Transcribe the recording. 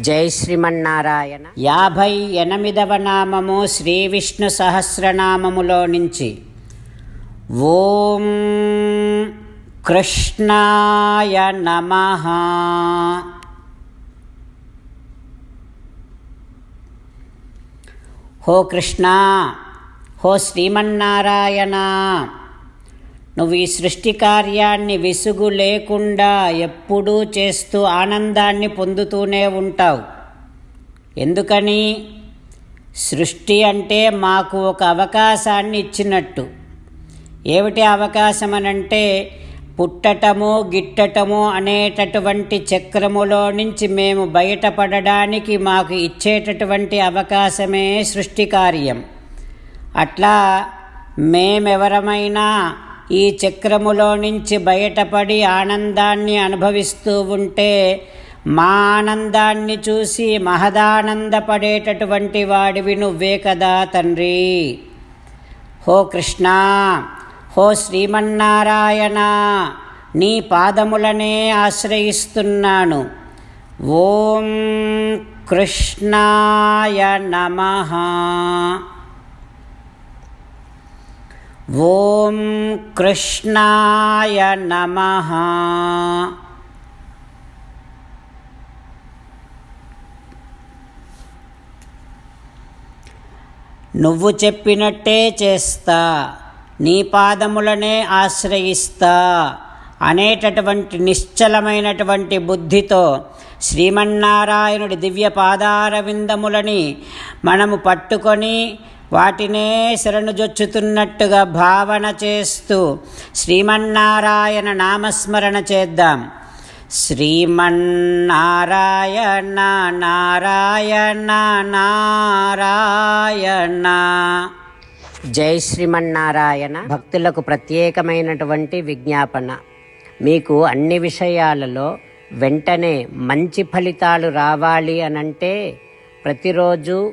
జై శ్రీమన్నారాయణ. యాభై ఎనిమిదవ నామము శ్రీ విష్ణు సహస్రనామములో నుంచి. ఓం కృష్ణాయ నమ. హో కృష్ణ హో శ్రీమన్నారాయణ. నువ్వు ఈ సృష్టి కార్యాన్ని విసుగు లేకుండా ఎప్పుడూ చేస్తూ ఆనందాన్ని పొందుతూనే ఉంటావు. ఎందుకని? సృష్టి అంటే మాకు ఒక అవకాశాన్ని ఇచ్చినట్టు. ఏమిటి అవకాశం అనంటే పుట్టటము గిట్టటము అనేటటువంటి చక్రములో నుంచి మేము బయటపడడానికి మాకు ఇచ్చేటటువంటి అవకాశమే సృష్టి కార్యం అట్లా మేమెవరమైనా ఈ చక్రములో నుంచి బయటపడి ఆనందాన్ని అనుభవిస్తూ ఉంటే మా ఆనందాన్ని చూసి మహదానందపడేటటువంటి వాడివి నువ్వే కదా తండ్రి. హో కృష్ణ హో శ్రీమన్నారాయణ నీ పాదములనే ఆశ్రయిస్తున్నాను. ఓం కృష్ణాయ నమ. ఓం కృష్ణాయ నమః. నువ్వు చెప్పినట్టే చేస్తా నీ పాదములనే ఆశ్రయిస్తా అనేటటువంటి నిశ్చలమైనటువంటి బుద్ధితో శ్రీమన్నారాయణుడి దివ్య పాదారవిందములని మనము పట్టుకొని వాటినే శరణుజొచ్చుతున్నట్టుగా భావన చేస్తూ శ్రీమన్నారాయణ నామస్మరణ చేద్దాం. శ్రీమన్నారాయణ నారాయణ నారాయణ. జై శ్రీమన్నారాయణ. భక్తులకు ప్రత్యేకమైనటువంటి విజ్ఞాపన. మీకు అన్ని విషయాలలో వెంటనే మంచి ఫలితాలు రావాలి అనంటే ప్రతిరోజు